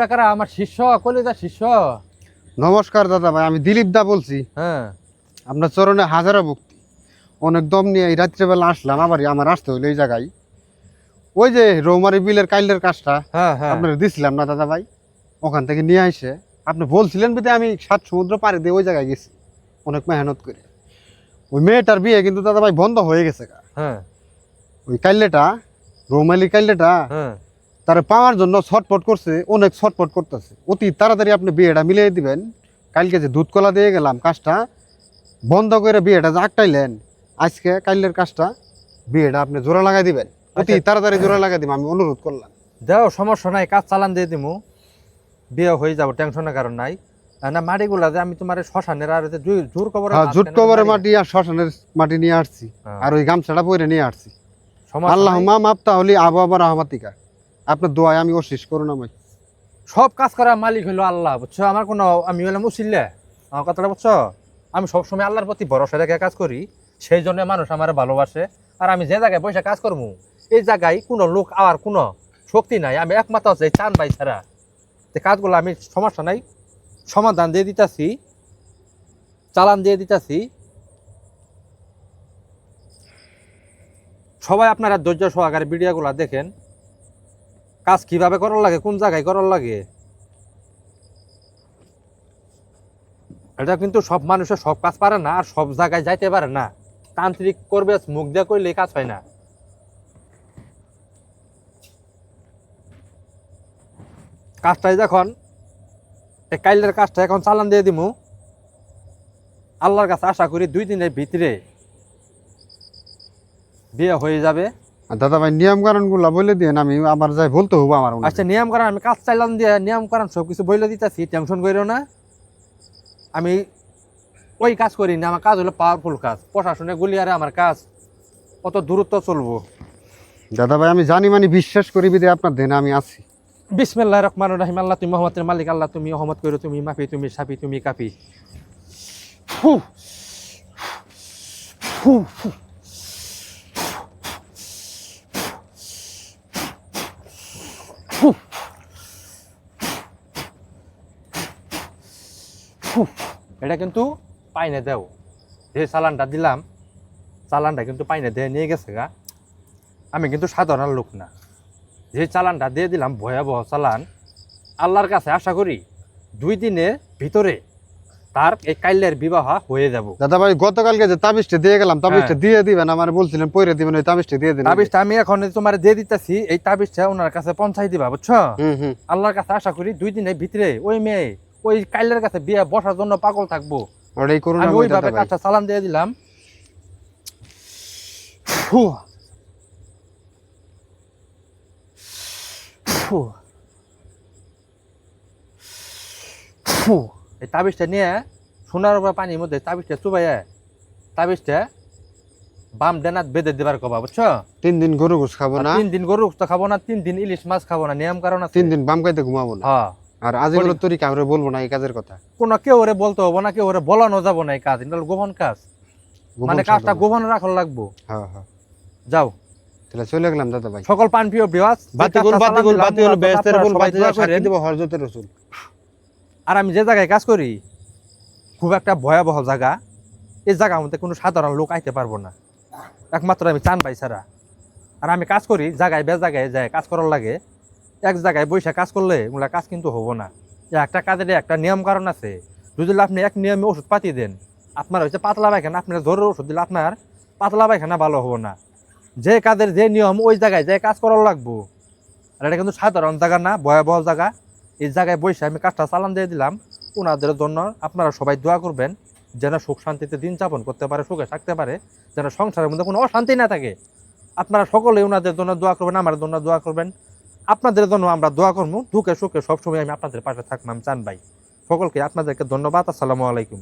ডাকারা আমার শিষ্য কলিজা শিষ্য। নমস্কার দাদা ভাই আমি দিলীপ দা বলছি। হ্যাঁ। আপনার চরণে হাজারো ভক্তি। অনেক দম নিয়ে এই রাত্রেবেলা আসলাম আবার আমার আসতে হলো এই জায়গায়। ওই যে রৌমারি বিলের কাইলের কাজটা হ্যাঁ হ্যাঁ। আপনার দিছিলাম না দাদা ভাই? ওখান থেকে নিয়ে আসে আপনি বলছিলেন বিতে আমি সাত সমুদ্র পাড়ি দিয়ে ওই জায়গায় গেছি অনেক মেহনত করে। ওই মেয়েটার বিয়ে কিন্তু দাদা ভাই বন্ধ হয়ে গেছে। হ্যাঁ। ওই কাইলেটা রৌমালি কাইলেটা হ্যাঁ। তারা পাওয়ার জন্য ছটপট করছে অনেক ছটপট করতেছে। অতি তাড়াতাড়ি আপনি বিয়েটা মিলিয়ে দিবেন। কালকে যে দুধ কলা দিয়ে গেলাম কাজটা বন্ধ করে বিয়েটা যে আটটাইলেন আজকে কাইলের কাজটা বিয়েটা আপনি জোড়া লাগাই দিবেন। অতি আচ্ছা। তাড়াতাড়ি জোড়া লাগাই দিবেন আমি অনুরোধ করলাম। দেও সমস্যা নাই কাজ চালান দিয়ে দিমু। বিয়ে হয়ে যাব টেনশনের কারণ নাই। না মাটিগুলা যে আমি তোমার শ্মশানের আর জোর কবর হ্যাঁ জুট কবরে মাটি আর শ্মশানের মাটি নিয়ে আসছি। আর ওই গামছাটা পরে নিয়ে আসছি। আল্লাহ মা মাপতা হলি আবু আবার রহমাতিকা। আপনার দোয়ায় আমি অশিস, করুন আমায়। সব কাজ করার মালিক হইল আল্লাহ, বুঝছ? আমার কোনো, আমি হলাম উচিল্লে আমার কথাটা বুঝছ? আমি সবসময় আল্লাহর প্রতি ভরসা রেখে কাজ করি, সেই জন্য মানুষ আমার ভালোবাসে। আর আমি যে জায়গায় বসে কাজ করব এই জায়গায় কোনো লোক আওয়ার কোনো শক্তি নাই। আমি একমাত্র এই চান ভাই ছাড়া। যে কাজগুলো আমি সমস্যা নাই, সমাধান দিয়ে দিতাছি, চালান দিয়ে দিতাছি। সবাই আপনারা ধৈর্য সহকারে ভিডিওগুলো দেখেন। কাজ কীভাবে করার লাগে? কোন জায়গায় করার লাগে? এটা কিন্তু সব মানুষের সব কাজ পারে না, আর সব জায়গায় যাইতে পারে না। তান্ত্রিক করবে, মুখ দিয়ে করলে কাজ হয় না। কাজটাই যখন এই কাইলের কাজটা এখন চালান দিয়ে দিমু। আল্লাহর কাছে আশা করি দুই দিনের ভিতরে বিয়ে হয়ে যাবে। আর দাদা ভাই নিয়ম কারণগুলা বলে দিন আমি আবার যাই বলতে হব আমার। আচ্ছা নিয়ম করান আমি কাজ চাইলাম দিয়ে নিয়ম করান সব কিছু বইলে দিতেছি টেনশন করিও না। আমি ওই কাজ করি না আমার কাজ হলো পাওয়ারফুল কাজ প্রশাসনে গুলিয়ারে আমার কাজ কত দূরত্ব চলবো। দাদা ভাই আমি জানি মানে বিশ্বাস করি বিদে আপনার দেনে আমি আছি। বিসমিল্লাহ রহমান রহিম আল্লাহ তুমি মোহাম্মদের মালিক আল্লাহ তুমি অহমদ করো তুমি মাফি তুমি সাফি তুমি ফু ফু ফু ফু। এটা কিন্তু পাইনে দেও। যে চালানটা দিলাম চালানটা কিন্তু পাইনে দিয়ে নিয়ে গেছে গা। আমি কিন্তু সাধারণ লোক না। যে চালানটা দিয়ে দিলাম ভয়াবহ চালান আল্লাহর কাছে আশা করি দুই দিনের ভিতরে তার এই কাইলের বিবাহ হয়ে যাব। দাদা ভাই গতকালকে যে তাবিজটা দিয়ে গেলাম তাবিজটা হ্যাঁ। দিয়ে দিবেন আমার বলছিলেন পরে দিবেন ওই তাবিজটা দিয়ে দিন তাবিজটা আমি এখন তোমার দিয়ে দিতেছি এই তাবিজটা ওনার কাছে পৌঁছাই দিবা বুঝছ? আল্লাহর কাছে আশা করি দুই দিনের ভিতরে ওই মেয়ে ওই কাইলের কাছে বিয়ে বসার জন্য পাগল থাকব। আমি ওইভাবে কাজটা চালান দিয়ে দিলাম। এই তাবিজটা নিয়ে সোনার উপর পানির মধ্যে তাবিজটা চুবাইয়া তাবিজটা বাম ডেনাত বেঁধে দেবার কবা বুঝছ? তিন দিন গরু ঘুষ খাব না? তিন দিন গরু খাব না তিন দিন ইলিশ মাছ খাব না নিয়ম কারণ তিন দিন বাম খাইতে ঘুমাবো না। হ্যাঁ। আর তরি কাউরে বলব না এই কাজের কথা। কোনো কেউ ওরে বলতে হব না কেউ ওরে বলানো যাব না এই কাজ এটা গোপন কাজ। মানে কাজটা গোপন রাখা লাগবো। হ্যাঁ হ্যাঁ। যাও। তাহলে চলে গেলাম দাদা ভাই। সকল পান প্রিয় বিওয়াজ বাতিগুল বাতিগুল বাতি হলো বেহেস্তের ফুল বাতি সাক্ষী দেব হযরত রাসূল। আর আমি যে জায়গায় কাজ করি খুব একটা ভয়াবহ জায়গা এই জায়গার মধ্যে কোনো সাধারণ লোক আইতে পারব না। একমাত্র আমি চান পাই ছাড়া। আর আমি কাজ করি জায়গায় বে জায়গায় যায় কাজ করার লাগে। এক জায়গায় বসে কাজ করলে ওগুলা কাজ কিন্তু হব না। একটা কাজের একটা নিয়ম কারণ আছে। যদি আপনি এক নিয়মে ওষুধ পাতি দেন, আপনার হচ্ছে পাতলা পায়খানা, আপনার জরুরি ওষুধ দিলে আপনার পাতলা পায়খানা ভালো হব না। যে কাজের যে নিয়ম, ওই জায়গায় যে কাজ করার লাগবো। আর এটা কিন্তু সাধারণ জায়গা না, ভয়াবহ জায়গা। এই জায়গায় বসে আমি কাজটা চালান দিয়ে দিলাম। ওনাদের জন্য আপনারা সবাই দোয়া করবেন, যেন সুখ শান্তিতে দিন যাপন করতে পারে, সুখে থাকতে পারে, যেন সংসারের মধ্যে কোনো অশান্তি না থাকে। আপনারা সকলে ওনাদের জন্য দোয়া করবেন, আমার জন্য দোয়া করবেন। আপনাদের জন্য আমরা দোয়া করব। দুঃখে সুখে সবসময় আমি আপনাদের পাশে থাকলাম চান ভাই। সকলকে আপনাদেরকে ধন্যবাদ, আসসালামু আলাইকুম।